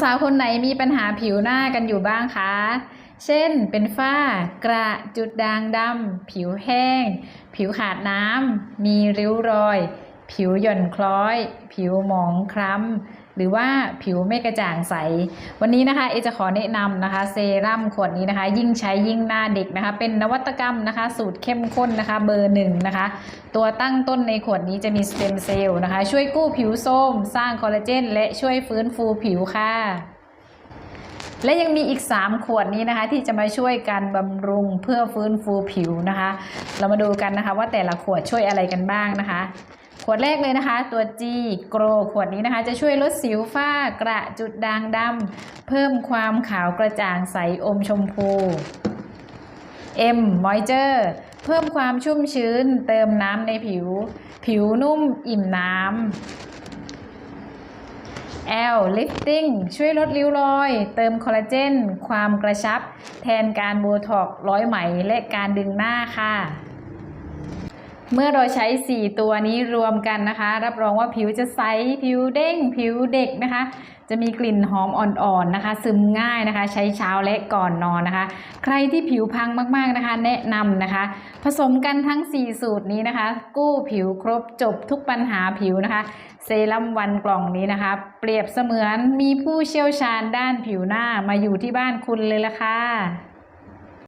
สาวคนไหนมีปัญหาผิวหน้ากันอยู่บ้างคะ เช่น เป็นฝ้า กระจุดด่างดำ ผิวแห้ง ผิวขาดน้ำ มีริ้วรอย ผิวหย่อนคล้อย ผิวหมองคล้ำหรือว่าผิวไม่กระจ่างใส วันนี้นะคะเอจะขอแนะนำนะคะเซรั่มขวดนี้นะคะ ยิ่งใช้ยิ่งหน้าเด็กนะคะ เป็นนวัตกรรมนะคะ สูตรเข้มข้นนะคะเบอร์หนึ่งนะคะ ตัวตั้งต้นในขวดนี้จะมีสเต็มเซลล์นะคะ ช่วยกู้ผิวโทมสร้างคอลลาเจนและช่วยฟื้นฟูผิวค่ะ และยังมีอีก 3 ขวดนี้นะคะ ที่จะมาช่วยการบำรุงเพื่อฟื้นฟูผิวนะคะ เรามาดูกันนะคะว่าแต่ละขวดช่วยอะไรกันบ้างนะคะ ขวดแรกเลยนะคะ ตัว G Gro ขวดนี้นะคะ จะช่วยลดสิวฝ้ากระจุดด่างดำเพิ่มความขาวกระจ่างใสอมชมพู M Moisture เพิ่มความชุ่มชื้น เติมน้ำในผิว ผิวนุ่มอิ่มน้ำ L lifting ช่วยลดริ้วรอย เติมคอลลาเจน ความกระชับ แทนการโบท็อกร้อยไหม และการดึงหน้าค่ะ เมื่อเราใช้ 4 ตัวนี้รวมกันนะคะ รับรองว่าผิวจะใสผิวเด้งผิวเด็กนะคะ จะมีกลิ่นหอมอ่อนๆนะคะ ซึมง่ายนะคะ ใช้เช้าและก่อนนอนนะคะ ใครที่ผิวพังมากๆนะคะ แนะนำนะคะ ผสมกันทั้ง 4 สูตรนี้นะคะ กู้ผิวครบจบทุกปัญหาผิวนะคะ เซรั่มวันกล่องนี้นะคะ เปรียบเสมือนมีผู้เชี่ยวชาญด้านผิวหน้ามาอยู่ที่บ้านคุณเลยละค่ะ